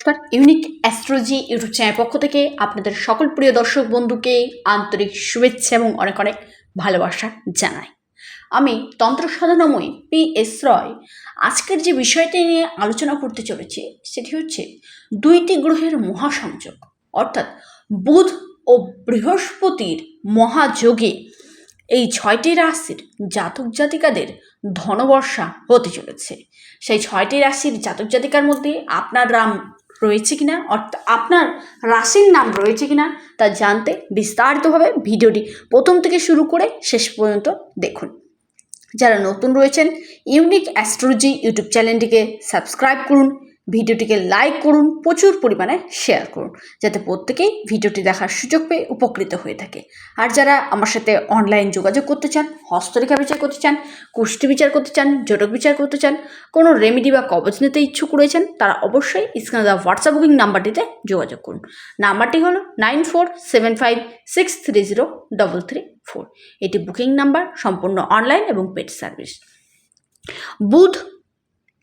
নমস্কার। Unique astrology YouTube channel পক্ষ থেকে আপনাদের সকল প্রিয় দর্শক বন্ধুকে আন্তরিক শুভেচ্ছা এবং অনেক অনেক ভালোবাসা জানাই। আমি তন্ত্র সাধনাময়ী পি এস রয়। আজকের যে বিষয়টি নিয়ে আলোচনা করতে চলেছি, সেটি হচ্ছে দুইটি গ্রহের মহাসংযোগ। অর্থাৎ বুধ ও বৃহস্পতির মহাযোগে এই ছয়টি রাশির জাতক জাতিকাদের ধনবর্ষা হতে চলেছে। সেই ছয়টি রাশির জাতক জাতিকার মধ্যে আপনার নাম রয়েছে কি না অর্থাৎ আপনার রাশির নাম রয়েছে কিনা তা জানতে বিস্তারিতভাবে ভিডিওটি প্রথম থেকে শুরু করে শেষ পর্যন্ত দেখুন। যারা নতুন রয়েছেন, ইউনিক অ্যাস্ট্রোলজি ইউটিউব চ্যানেলটিকে সাবস্ক্রাইব করুন। ভিডিওটিকে লাইক করুন, প্রচুর পরিমাণে শেয়ার করুন, যাতে প্রত্যেকেই ভিডিওটি দেখার সুযোগ পেয়ে উপকৃত হয়ে থাকে। আর যারা আমার সাথে অনলাইন যোগাযোগ করতে চান, হস্তরেখা বিচার করতে চান, কুষ্টি বিচার করতে চান, জটক বিচার করতে চান, কোনো রেমেডি বা কবচ নিতে ইচ্ছুক রয়েছেন, তারা অবশ্যই স্ক্রিনে দেওয়া হোয়াটসঅ্যাপ বুকিং নাম্বারটিতে যোগাযোগ করুন। নাম্বারটি হলো nine four seven five six three zero double three four এটি বুকিং নাম্বার, সম্পূর্ণ অনলাইন এবং পেড সার্ভিস বুধ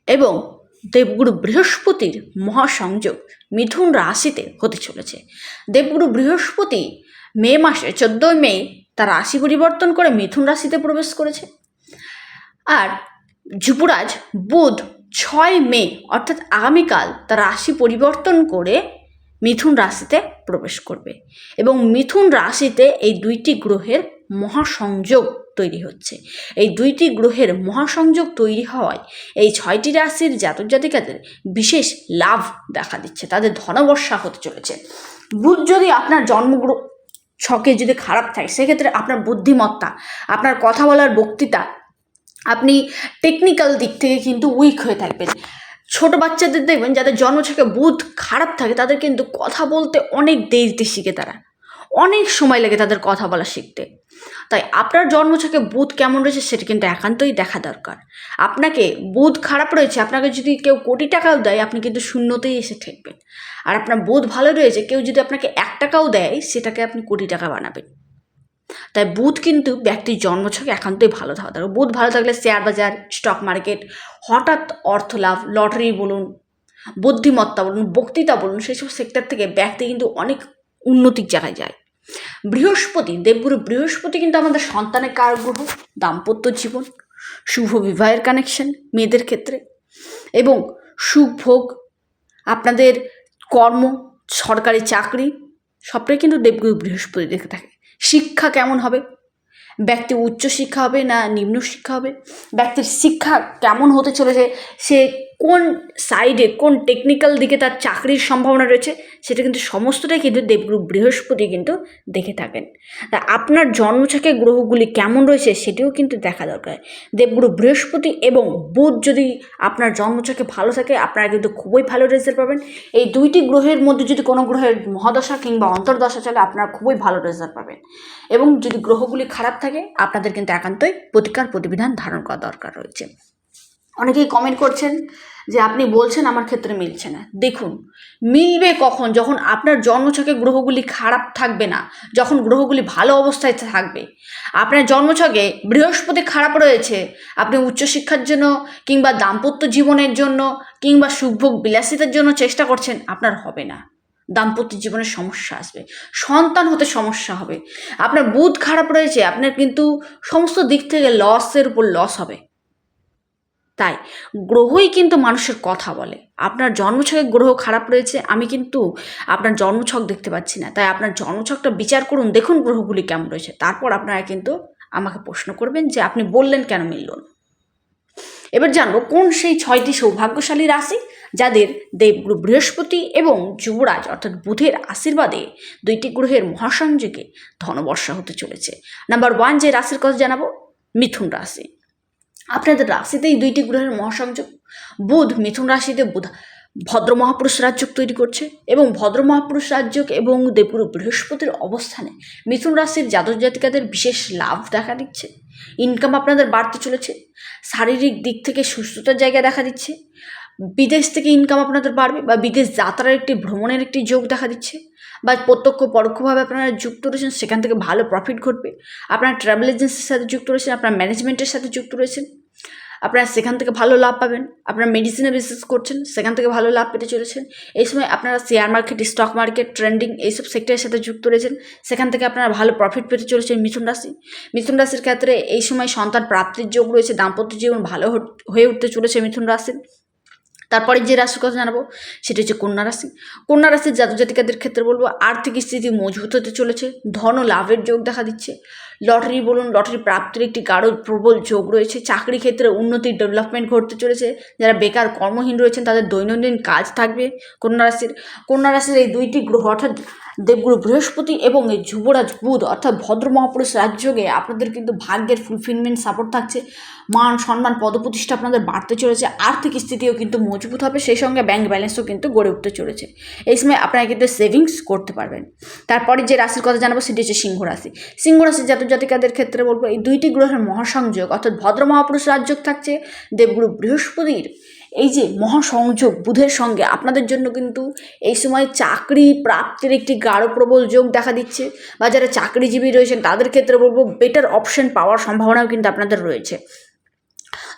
এবং দেবগুরু বৃহস্পতির মহাসংযোগ মিথুন রাশিতে হতে চলেছে। দেবগুরু বৃহস্পতি মে মাসে চোদ্দোই মে তার রাশি পরিবর্তন করে মিথুন রাশিতে প্রবেশ করেছে। আর যুবরাজ বুধ ছয় মে অর্থাৎ আগামীকাল তার রাশি পরিবর্তন করে মিথুন রাশিতে প্রবেশ করবে এবং মিথুন রাশিতে এই দুইটি গ্রহের মহাসংযোগ তৈরি হচ্ছে। এই দুইটি গ্রহের মহাসংযোগ তৈরি হওয়ায় এই ছয়টি রাশির জাতক জাতিকাদের বিশেষ লাভ দেখা দিচ্ছে। তাদের ধনবর্ষা হতে চলেছে। বুধ যদি আপনার জন্মগ্রহ ছকে যদি খারাপ থাকে, সেক্ষেত্রে আপনার বুদ্ধিমত্তা, আপনার কথা বলার বক্তৃতা, আপনি টেকনিক্যাল দিক থেকে কিন্তু উইক হয়ে থাকবেন। ছোট বাচ্চাদের দেখবেন, যাদের জন্মছকে বুধ খারাপ থাকে, তাদের কিন্তু কথা বলতে অনেক দেরিতে শিখে তারা। অনেক সময় লাগে তাদের কথা বলা শিখতে। তাই আপনার জন্ম জন্মছকে বুধ কেমন রয়েছে সেটা কিন্তু একান্তই দেখা দরকার। আপনাকে বুধ খারাপ রয়েছে, আপনাকে যদি কেউ কোটি টাকাও দেয়, আপনি কিন্তু শূন্যতেই এসে ঠেকবেন। আর আপনার বুধ ভালো রয়েছে, কেউ যদি আপনাকে এক টাকাও দেয়, সেটাকে আপনি কোটি টাকা বানাবেন। তাই বুধ কিন্তু ব্যক্তির জন্মছকে একান্তই ভালো থাকা দরকার। বুধ ভালো থাকলে শেয়ার বাজার, স্টক মার্কেট, হঠাৎ অর্থ লাভ, লটারি বলুন, বুদ্ধিমত্তা বলুন, বক্তৃতা বলুন, সেসব সেক্টর থেকে ব্যক্তি কিন্তু অনেক উন্নতির জায়গায় যায়। বৃহস্পতি, দেবগুরু বৃহস্পতি কিন্তু আমাদের সন্তানের কারক গ্রহ? দাম্পত্য জীবন, শুভ বিবাহের কানেকশন মেয়েদের ক্ষেত্রে। এবং সুখ ভোগ, আপনাদের কর্ম, সরকারি চাকরি, সবটাই কিন্তু দেবগুরু বৃহস্পতি দেখে থাকে। শিক্ষা কেমন হবে? ব্যক্তি উচ্চ শিক্ষা হবে না নিম্ন শিক্ষা হবে? ব্যক্তির শিক্ষা কেমন হতে চলেছে? সে কোন সাইডে কোন টেকনিক্যাল দিকে তার চাকরির সম্ভাবনা রয়েছে, সেটা কিন্তু সমস্তটাই কিন্তু দেবগুরু বৃহস্পতি কিন্তু দেখে থাকেন। তা আপনার জন্মছকে গ্রহগুলি কেমন রয়েছে সেটিও কিন্তু দেখা দরকার। দেবগুরু বৃহস্পতি এবং বুধ যদি আপনার জন্মছকে ভালো থাকে, আপনারা কিন্তু খুবই ভালো রেজাল্ট পাবেন। এই দুইটি গ্রহের মধ্যে যদি কোনো গ্রহের মহাদশা কিংবা অন্তর্দশা চলে, আপনারা খুবই ভালো রেজাল্ট পাবেন। এবং যদি গ্রহগুলি খারাপ থাকে, আপনাদের কিন্তু একান্তই প্রতিকার প্রতিবিধান ধারণ করা দরকার রয়েছে। অনেকেই কমেন্ট করছেন যে আপনি বলছেন আমার ক্ষেত্রে মিলছে না। দেখুন, মিলবে কখন? যখন আপনার জন্মছকে গ্রহগুলি খারাপ থাকবে না, যখন গ্রহগুলি ভালো অবস্থায় থাকবে। আপনার জন্মছকে বৃহস্পতি খারাপ রয়েছে, আপনি উচ্চশিক্ষার জন্য কিংবা দাম্পত্য জীবনের জন্য কিংবা সুখভোগ বিলাসিতার জন্য চেষ্টা করছেন, আপনার হবে না। দাম্পত্য জীবনে সমস্যা আসবে, সন্তান হতে সমস্যা হবে। আপনার বুধ খারাপ রয়েছে, আপনার কিন্তু সমস্ত দিক থেকে লসের উপর লস হবে। তাই গ্রহই কিন্তু মানুষের কথা বলে। আপনার জন্মছকে গ্রহ খারাপ রয়েছে, আমি কিন্তু আপনার জন্মছক দেখতে পাচ্ছি না। তাই আপনার জন্মছকটা বিচার করুন, দেখুন গ্রহগুলি কেমন রয়েছে। তারপর আপনারা কিন্তু আমাকে প্রশ্ন করবেন যে আপনি বললেন কেন মিলল এবার জানব কোন সেই ছয়টি সৌভাগ্যশালী রাশি যাদের দেবগুরু বৃহস্পতি এবং যুবরাজ অর্থাৎ বুধের আশীর্বাদে দুইটি গ্রহের মহাসংযোগে ধনবর্ষা হতে চলেছে। নাম্বার ওয়ান যে রাশির কথা জানাব, মিথুন রাশি। আপনাদের রাশিতেই দুইটি গ্রহের মহাসংযোগ, বুধ মিথুন রাশিতে বুধ, ভদ্র মহাপুরুষ রাজ্যক তৈরি করছে এবং ভদ্র মহাপুরুষ রাজ্যক এবং দেবগুরু বৃহস্পতির অবস্থানে মিথুন রাশির জাতক জাতিকাদের বিশেষ লাভ দেখা দিচ্ছে। ইনকাম আপনাদের বাড়তে চলেছে, শারীরিক দিক থেকে সুস্থতার জায়গা দেখা দিচ্ছে, বিদেশ থেকে ইনকাম আপনাদের বাড়বে বা বিদেশ যাত্রার একটি ভ্রমণের একটি যোগ দেখা দিচ্ছে। বা প্রত্যক্ষ পরোক্ষভাবে আপনারা যুক্ত রয়েছেন, সেখান থেকে ভালো প্রফিট ঘটবে। আপনারা ট্রাভেল এজেন্সির সাথে যুক্ত রয়েছেন, আপনার ম্যানেজমেন্টের সাথে যুক্ত রয়েছেন, আপনারা সেখান থেকে ভালো লাভ পাবেন। আপনারা মেডিসিনে বিজনেস করছেন, সেখান থেকে ভালো লাভ পেতে চলেছেন। এই সময় আপনারা share market stock market trending এইসব সেক্টরের সাথে যুক্ত রয়েছেন, সেখান থেকে আপনারা ভালো প্রফিট পেতে চলেছেন মিথুন রাশি। মিথুন রাশির ক্ষেত্রে এই সময় সন্তান প্রাপ্তির যোগ রয়েছে, দাম্পত্য জীবন ভালো হয়ে উঠতে চলেছে মিথুন রাশির। তারপরে যে রাশির কথা জানাব, সেটা হচ্ছে কন্যা রাশি। কন্যা রাশির জাতক জাতিকাদের ক্ষেত্রে বলব, আর্থিক স্থিতি মজবুত হতে চলেছে, ধন লাভের যোগ দেখা দিচ্ছে। লটারি বলুন, লটারি প্রাপ্তির একটি গাঢ় প্রবল যোগ রয়েছে। চাকরি ক্ষেত্রে উন্নতির ডেভেলপমেন্ট ঘটতে চলেছে। যারা বেকার কর্মহীন রয়েছেন, তাদের দৈনন্দিন কাজ থাকবে কন্যা রাশির। কন্যা রাশির এই দুইটি গ্রহ, অর্থাৎ দেবগুরু বৃহস্পতি এবং এই যুবরাজ বুধ, অর্থাৎ ভদ্র মহাপুরুষ রাজযোগে আপনাদের কিন্তু ভাগ্যের ফুলফিলমেন্ট সাপোর্ট থাকছে। মান, সম্মান, পদপ্রতিষ্ঠা আপনাদের বাড়তে চলেছে। আর্থিক স্থিতিও কিন্তু মজবুত হবে, সেই সঙ্গে ব্যাংক ব্যালেন্সও কিন্তু গড়ে উঠতে চলেছে। এই সময় আপনারা কিন্তু সেভিংস করতে পারবেন। তারপরে যে রাশির কথা জানাব, সেটি হচ্ছে সিংহ রাশি। সিংহ রাশির জাতক জাতিকাদের ক্ষেত্রে বলব, এই দুইটি গ্রহের মহাসংযোগ, অর্থাৎ ভদ্র মহাপুরুষ রাজযোগ থাকছে, দেবগুরু বৃহস্পতির, এই যে মহাসংযোগ, বুধের সঙ্গে আপনাদের জন্য কিন্তু এই সময় চাকরি প্রাপ্তির একটি গাঢ় প্রবল যোগ দেখা দিচ্ছে। বা যারা চাকরিজীবী রয়েছেন, তাদের ক্ষেত্রে বলব বেটার অপশন পাওয়ার সম্ভাবনাও কিন্তু আপনাদের রয়েছে।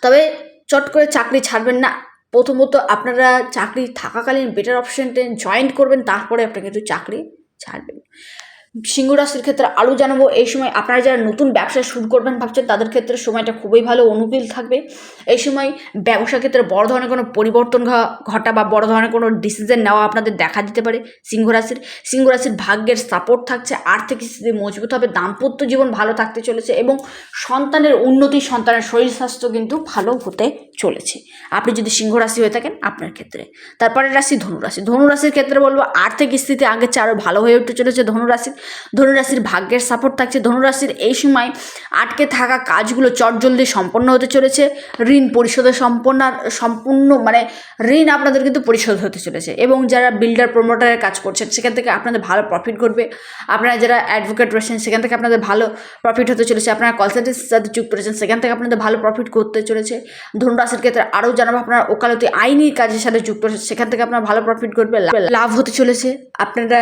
তবে চট করে চাকরি ছাড়বেন না প্রথমত আপনারা চাকরি থাকাকালীন বেটার অপশানটা জয়েন করবেন তারপরে আপনি কিন্তু চাকরি ছাড়বেন। সিংহ রাশির ক্ষেত্রে আরও জানাব, এই সময় আপনারা যারা নতুন ব্যবসা শুরু করবেন ভাবছেন, তাদের ক্ষেত্রে সময়টা খুবই ভালো, অনুকূল থাকবে। এই সময় ব্যবসা ক্ষেত্রে বড় ধরনের কোনো পরিবর্তন ঘটা বা বড় ধরনের কোনো ডিসিশন নেওয়া আপনাদের দেখা দিতে পারে সিংহ রাশির সিংহ রাশির ভাগ্যের সাপোর্ট থাকছে, আর্থিক স্থিতি মজবুত হবে, দাম্পত্য জীবন ভালো থাকতে চলেছে এবং সন্তানের উন্নতি, সন্তানের শরীর স্বাস্থ্য কিন্তু ভালো হতে চলেছে। আপনি যদি সিংহ রাশি হয়ে থাকেন, আপনার ক্ষেত্রে। তারপরে রাশি ধনুরাশি। ধনুরাশির ক্ষেত্রে বলব, আর্থিক স্থিতি আগের চেয়ে আরও ভালো হয়ে উঠতে চলেছে ধনুরাশির। ধনুরাশির ভাগ্যের সাপোর্ট থাকছে। ধনুরাশির এই সময় আটকে থাকা কাজগুলো চটজলদি সম্পন্ন হতে চলেছে। ঋণ পরিশোধের সম্পন্ন সম্পূর্ণ মানে ঋণ আপনাদের কিন্তু পরিশোধ হতে চলেছে এবং যারা বিল্ডার প্রমোটারের কাজ করছেন, সেখান থেকে আপনাদের ভালো প্রফিট ঘটবে। আপনারা যারা অ্যাডভোকেট রয়েছেন, সেখান থেকে আপনাদের ভালো প্রফিট হতে চলেছে। আপনারা কনসালটেন্সির সাথে যুক্ত রয়েছেন, সেখান থেকে আপনাদের ভালো প্রফিট করতে চলেছে। ধনুরাশির ক্ষেত্রে আরও জানাব আপনার ওকালতি আইনি কাজের সাথে যুক্ত রয়েছে সেখান থেকে আপনার ভালো প্রফিট করবে লাভ হতে চলেছে। আপনারা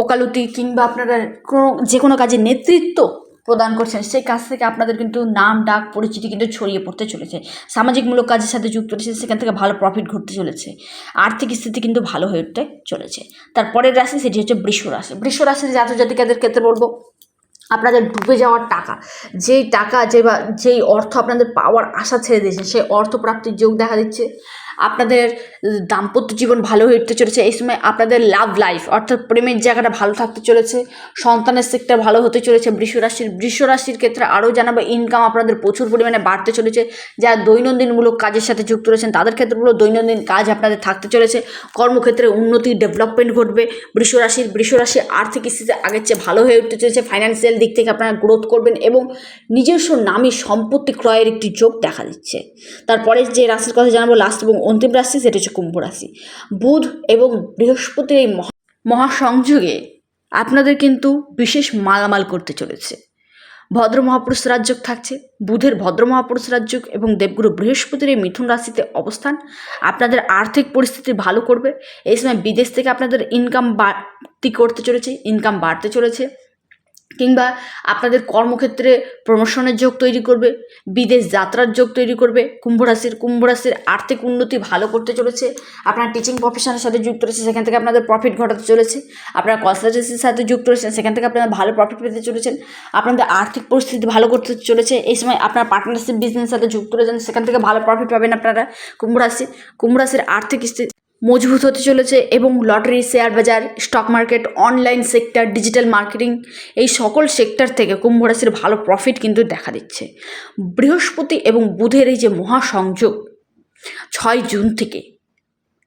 ওকালতি কিংবা আপনারা কোনো, যে কোনো কাজে নেতৃত্ব প্রদান করছেন, সেই কাজ থেকে আপনাদের কিন্তু নাম, ডাক, পরিচিতি কিন্তু ছড়িয়ে পড়তে চলেছে। সামাজিকমূলক কাজের সাথে যুক্ত রয়েছে সেখান থেকে ভালো প্রফিট ঘটতে চলেছে। আর্থিক স্থিতি কিন্তু ভালো হয়ে উঠতে চলেছে। তারপরের রাশি সেটি হচ্ছে বৃষ রাশি। বৃষ রাশির জাতক জাতিকাদের ক্ষেত্রে বলব, আপনাদের ডুবে যাওয়ার টাকা, যেই টাকা যে বা, যেই অর্থ আপনাদের পাওয়ার আশা ছেড়ে দিয়েছে, সেই অর্থ প্রাপ্তির যোগ দেখা দিচ্ছে। আপনাদের দাম্পত্য জীবন ভালো হয়ে উঠতে চলেছে। এই সময় আপনাদের লাভ লাইফ অর্থাৎ প্রেমের জায়গাটা ভালো থাকতে চলেছে। সন্তানের সেক্টর ভালো হতে চলেছে। বৃষ রাশির বৃষ রাশির ক্ষেত্রে আরও জানাব ইনকাম আপনাদের প্রচুর পরিমাণে বাড়তে চলেছে। যারা দৈনন্দিনমূলক কাজের সাথে যুক্ত রয়েছেন, তাদের ক্ষেত্রগুলো দৈনন্দিন কাজ আপনাদের থাকতে চলেছে। কর্মক্ষেত্রে উন্নতি ডেভেলপমেন্ট ঘটবে। বৃষ রাশির, বৃষ রাশি আর্থিক স্থিতি আগের চেয়ে ভালো হয়ে উঠতে চলেছে। ফাইন্যান্সিয়াল দিক থেকে আপনারা গ্রোথ করবেন এবং নিজস্ব নামী সম্পত্তি ক্রয়ের একটি যোগ দেখা দিচ্ছে। তারপরে যে রাশির কথা জানাব লাস্ট এবং অন্তিম রাশি সেটা হচ্ছে কুম্ভ রাশি। বুধ এবং বৃহস্পতির এই মহা মহাসংযোগে আপনাদের কিন্তু বিশেষ মালামাল করতে চলেছে। ভদ্র মহাপুরুষ রাজযোগ থাকছে, বুধের ভদ্র মহাপুরুষ রাজযোগ এবং দেবগুরু বৃহস্পতির এই মিথুন রাশিতে অবস্থান আপনাদের আর্থিক পরিস্থিতি ভালো করবে। এই সময় বিদেশ থেকে আপনাদের ইনকাম বাড়তি করতে চলেছে ইনকাম বাড়তে চলেছে। কিংবা আপনাদের কর্মক্ষেত্রে প্রমোশনের যোগ তৈরি করবে, বিদেশ যাত্রার যোগ তৈরি করবে, কুম্ভ রাশির কুম্ভ রাশির আর্থিক উন্নতি ভালো করতে চলেছে, আপনার টিচিং প্রফেশনের সাথে যুক্ত রয়েছে, সেখান থেকে আপনাদের প্রফিট ঘটাতে চলেছে, আপনারা কনসালটেন্সির সাথে যুক্ত রয়েছেন, সেখান থেকে আপনারা ভালো প্রফিট পেতে চলেছেন, আপনাদের আর্থিক পরিস্থিতি ভালো করতে চলেছে, এই সময় আপনার পার্টনারশিপ বিজনেসের সাথে যুক্ত রয়েছেন, সেখান থেকে ভালো প্রফিট পাবেন আপনারা, কুম্ভ রাশি, কুম্ভ রাশির আর্থিক স্থিতি মজবুত হতে চলেছে এবং লটারি, শেয়ার বাজার stock market online sector digital marketing এই সকল সেক্টর থেকে কুম্ভ রাশির ভালো প্রফিট কিন্তু দেখা দিচ্ছে। বৃহস্পতি এবং বুধের এই যে মহাসংযোগ, ছয় জুন থেকে,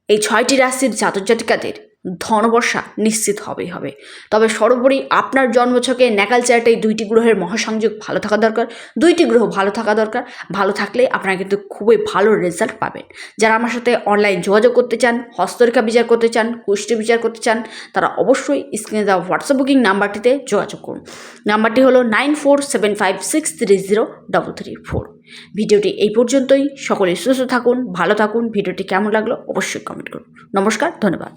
এই ছয়টি রাশির জাতক জাতিকাদের ধনবর্ষা নিশ্চিত হবেই হবে। তবে সর্বোপরি আপনার জন্মছকে ন্যাকাল চার্টে এই দুইটি গ্রহের মহাসংযোগ ভালো থাকা দরকার, দুইটি গ্রহ ভালো থাকা দরকার, ভালো থাকলে আপনারা কিন্তু খুবই ভালো রেজাল্ট পাবেন। যারা আমার সাথে অনলাইন যোগাযোগ করতে চান, হস্তরেখা বিচার করতে চান, কুষ্টি বিচার করতে চান, তারা অবশ্যই স্ক্রিনে দেওয়া হোয়াটসঅ্যাপ বুকিং নাম্বারটিতে যোগাযোগ করুন। নাম্বারটি হলো nine four seven five six three zero double three four ভিডিওটি এই পর্যন্তই। সকলে সুস্থ থাকুন, ভালো থাকুন। ভিডিওটি কেমন লাগল অবশ্যই কমেন্ট করুন। নমস্কার, ধন্যবাদ।